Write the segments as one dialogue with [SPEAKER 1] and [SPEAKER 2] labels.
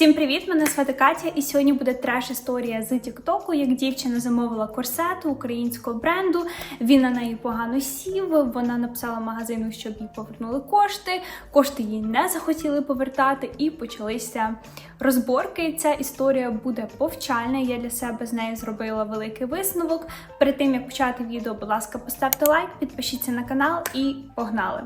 [SPEAKER 1] Всім привіт! Мене звати Катя, і сьогодні буде треш історія з Тіктоку, як дівчина замовила корсет українського бренду. Він на неї погано сів. Вона написала магазину, щоб їй повернули кошти. Кошти їй не захотіли повертати, і почалися розборки. Ця історія буде повчальна. Я для себе з нею зробила великий висновок. Перед тим як почати відео, будь ласка, поставте лайк, підпишіться на канал і погнали!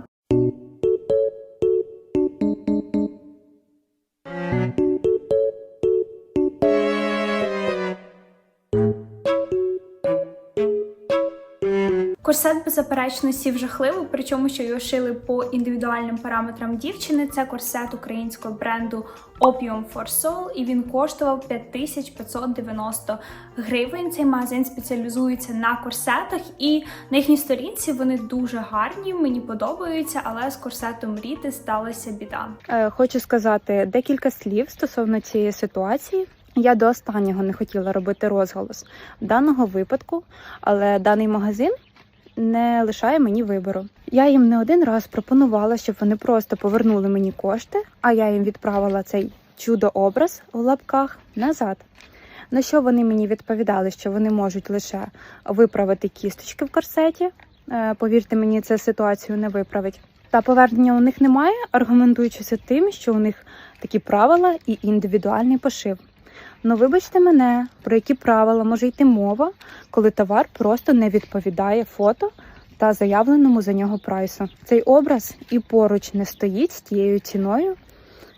[SPEAKER 1] Корсет беззаперечно сів жахливо, причому що його шили по індивідуальним параметрам дівчини. Це корсет українського бренду Opium for Soul, і він коштував 5590 гривень. Цей магазин спеціалізується на корсетах, і на їхній сторінці вони дуже гарні. Мені подобаються, але з корсетом Ріти сталася біда.
[SPEAKER 2] Е, Хочу сказати декілька слів стосовно цієї ситуації. Я до останнього не хотіла робити розголос даного випадку, але даний магазин не лишає мені вибору. Я їм не один раз пропонувала, щоб вони просто повернули мені кошти, а я їм відправила цей чудо-образ в лапках назад. На що вони мені відповідали, що вони можуть лише виправити кісточки в корсеті. Е, Повірте мені, це ситуацію не виправить. Та повернення у них немає, аргументуючися тим, що у них такі правила і індивідуальний пошив. Ну, вибачте мене, про які правила може йти мова, коли товар просто не відповідає фото та заявленому за нього прайсу. Цей образ і поруч не стоїть з тією ціною,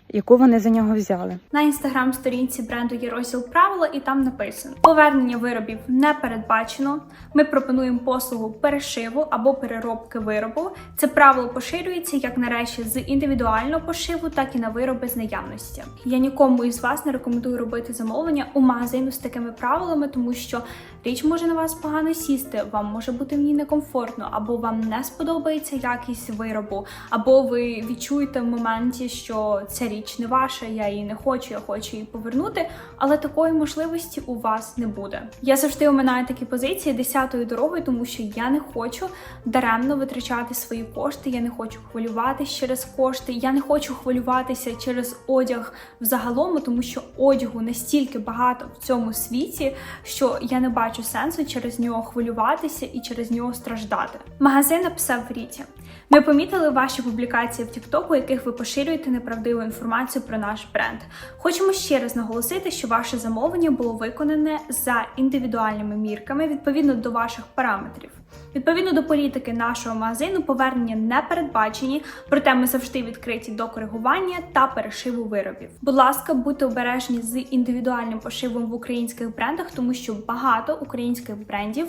[SPEAKER 2] яку вони за нього взяли.
[SPEAKER 1] На інстаграм-сторінці бренду є розділ правила, і там написано: повернення виробів не передбачено. Ми пропонуємо послугу перешиву або переробки виробу. Це правило поширюється як на речі з індивідуального пошиву, так і на вироби з наявності. Я нікому із вас не рекомендую робити замовлення у магазину з такими правилами, тому що річ може на вас погано сісти, вам може бути в ній некомфортно, або вам не сподобається якість виробу, або ви відчуєте в моменті, що ця річ не ваша, я її не хочу, я хочу її повернути. Але такої можливості у вас не буде. Я завжди оминаю такі позиції десятою дорогою, тому що я не хочу даремно витрачати свої кошти. Я не хочу хвилюватися через кошти. Я не хочу хвилюватися через одяг взагалом, тому що одягу настільки багато в цьому світі, що я не бачу сенсу через нього хвилюватися і через нього страждати. Магазин написав в Ріті. Ми помітили ваші публікації в Тіктоку, яких ви поширюєте неправдиву інформацію про наш бренд. Хочемо ще раз наголосити, що ваше замовлення було виконане за індивідуальними мірками відповідно до ваших параметрів. Відповідно до політики нашого магазину, повернення не передбачені, проте ми завжди відкриті до коригування та перешиву виробів. Будь ласка, будьте обережні з індивідуальним пошивом в українських брендах, тому що багато українських брендів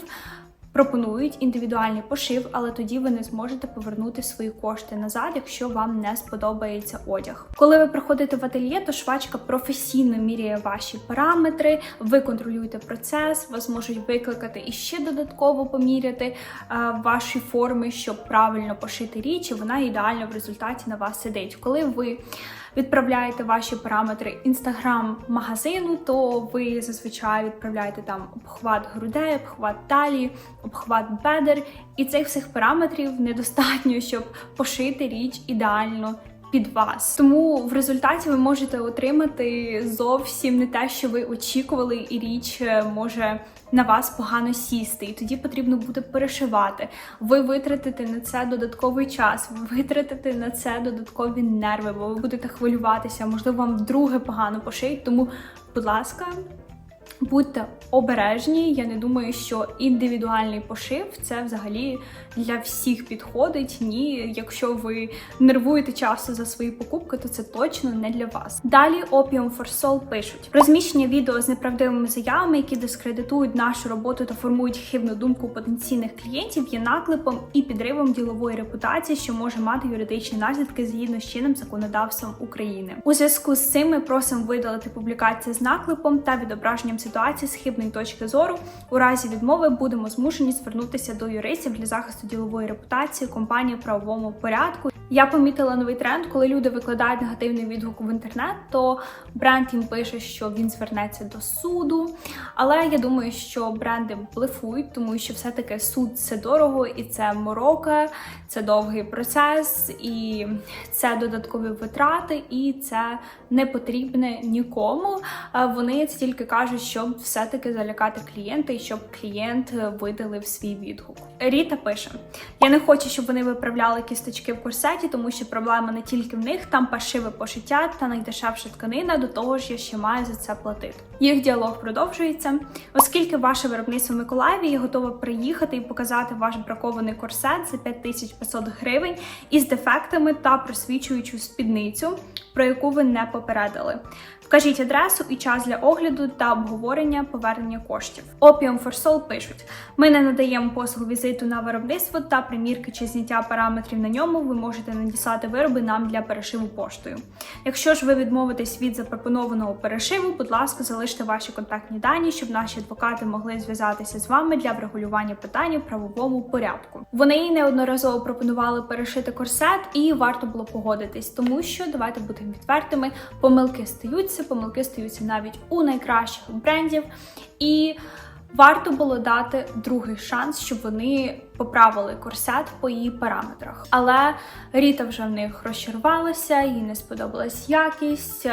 [SPEAKER 1] пропонують індивідуальний пошив, але тоді ви не зможете повернути свої кошти назад, якщо вам не сподобається одяг. Коли ви приходите в ательє, то швачка професійно міряє ваші параметри, ви контролюєте процес, вас можуть викликати і ще додатково поміряти е, ваші форми, щоб правильно пошити річ, і вона ідеально в результаті на вас сидить. Коли ви відправляєте ваші параметри інстаграм-магазину, то ви зазвичай відправляєте там обхват грудей, обхват талії, обхват бедер, і цих всіх параметрів недостатньо, щоб пошити річ ідеально. Під вас, тому в результаті ви можете отримати зовсім не те, що ви очікували, і річ е, може на вас погано сісти, і тоді потрібно буде перешивати. Ви витратите на це додатковий час, ви витратите на це додаткові нерви, бо ви будете хвилюватися, можливо, вам вдруге погано пошиють. Тому, будь ласка. Будьте обережні, я не думаю, що індивідуальний пошив це взагалі для всіх підходить. Ні, якщо ви нервуєте часто за свої покупки, то це точно не для вас. Далі Opium for Soul пишуть розміщення відео з неправдивими заявами, які дискредитують нашу роботу та формують хибну думку потенційних клієнтів, є наклепом і підривом ділової репутації, що може мати юридичні наслідки згідно з чинним законодавством України. У зв'язку з цим ми просимо видалити публікації з наклепом та відображенням ситуації з хибної точки зору. У разі відмови будемо змушені звернутися до юристів для захисту ділової репутації компанії в правовому порядку. Я помітила новий тренд, коли люди викладають негативний відгук в інтернет, то бренд їм пише, що він звернеться до суду. Але я думаю, що бренди блефують, тому що все-таки суд це дорого і це морока, це довгий процес, і це додаткові витрати, і це не потрібне нікому. Вони тільки кажуть, щоб все-таки залякати клієнта і щоб клієнт е, видалив свій відгук. Ріта пише: я не хочу, щоб вони виправляли кісточки в курсеті, тому що проблема не тільки в них, там пашиве пошиття та найдешевша тканина. До того ж, я ще маю за це платити. Їх діалог продовжується, оскільки ваше виробництво в Миколаєві я готова приїхати і показати ваш бракований корсет за 5500 гривень із дефектами та просвічуючу спідницю, про яку ви не попередили. Вкажіть адресу і час для огляду та обговорення повернення коштів. Opium for Soul пишуть: ми не надаємо послугу візиту на виробництво та примірки чи зняття параметрів на ньому. Ви можете надіслати вироби нам для перешиву поштою. Якщо ж ви відмовитесь від запропонованого перешиву, будь ласка, залиште ваші контактні дані, щоб наші адвокати могли зв'язатися з вами для врегулювання питання в правовому порядку. Вони неодноразово пропонували перешити корсет, і варто було погодитись, тому що давайте будемо відвертими. Помилки стаються, помилки стаються навіть у найкращих брендів і. Варто було дати другий шанс, щоб вони поправили корсет по її параметрах. Але Ріта вже в них розчарувалася, їй не сподобалась якість.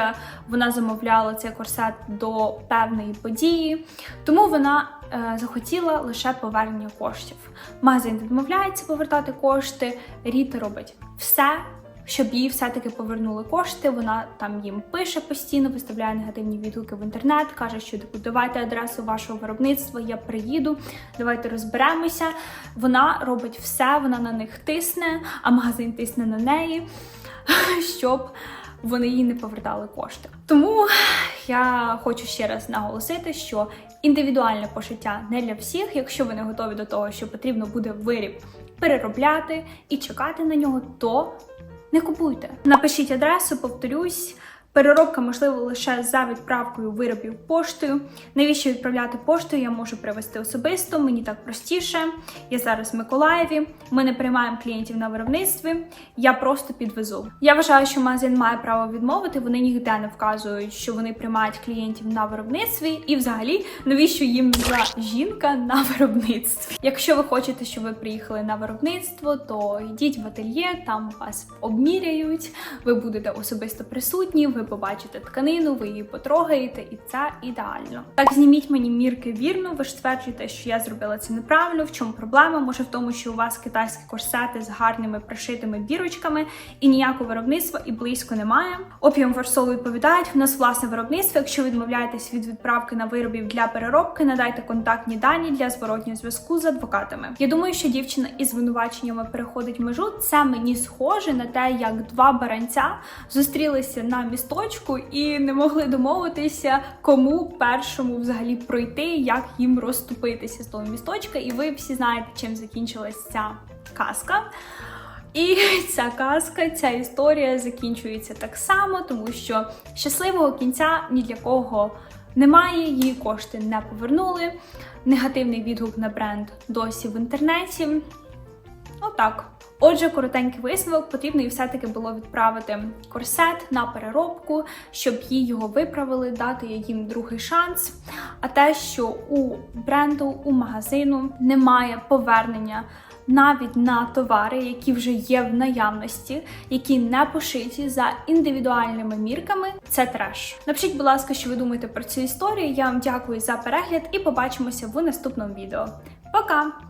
[SPEAKER 1] Вона замовляла цей корсет до певної події, тому вона е, захотіла лише повернення коштів. Магазин відмовляється повертати кошти. Ріта робить все. Щоб їй все-таки повернули кошти, вона там їм пише постійно, виставляє негативні відгуки в інтернет, каже, що типу, давайте адресу вашого виробництва, я приїду, давайте розберемося. Вона робить все, вона на них тисне, а магазин тисне на неї, щоб вони їй не повертали кошти. Тому я хочу ще раз наголосити, що індивідуальне пошиття не для всіх. Якщо ви не готові до того, що потрібно буде виріб переробляти і чекати на нього, то не купуйте. Напишіть адресу, повторюсь. Переробка можлива лише за відправкою виробів поштою. Навіщо відправляти поштою? Я можу привезти особисто, мені так простіше. Я зараз в Миколаєві. Ми не приймаємо клієнтів на виробництві. Я просто підвезу. Я вважаю, що магазин має право відмовити. Вони ніде не вказують, що вони приймають клієнтів на виробництві. І, взагалі, навіщо їм за жінка на виробництві? Якщо ви хочете, щоб ви приїхали на виробництво, то йдіть в ательє, там вас обміряють. Ви будете особисто присутні. Ви побачите тканину, ви її потрогаєте, і це ідеально. Так, зніміть мені мірки вірно. Ви ж стверджуєте, що я зробила це неправильно. В чому проблема? Може в тому, що у вас китайські корсети з гарними пришитими бірочками і ніякого виробництва і близько немає. For Soul відповідають, в нас власне виробництво. Якщо відмовляєтесь від відправки на виробів для переробки, надайте контактні дані для зворотнього зв'язку з адвокатами. Я думаю, що дівчина із звинуваченнями переходить межу. Це мені схоже на те, як два баранця зустрілися на місточку і не могли домовитися, кому першому взагалі пройти, як їм розступитися з того місточка. І ви всі знаєте, чим закінчилась ця казка. І ця казка, ця історія закінчується так само, тому що щасливого кінця ні для кого немає, її кошти не повернули. Негативний відгук на бренд досі в інтернеті. Отак. Отже, коротенький висновок потрібно і все-таки було відправити корсет на переробку, щоб їй його виправили, дати їм другий шанс. А те, що у бренду, у магазину немає повернення навіть на товари, які вже є в наявності, які не пошиті за індивідуальними мірками, це треш. Напишіть, будь ласка, що ви думаєте про цю історію. Я вам дякую за перегляд і побачимося в наступному відео. Пока!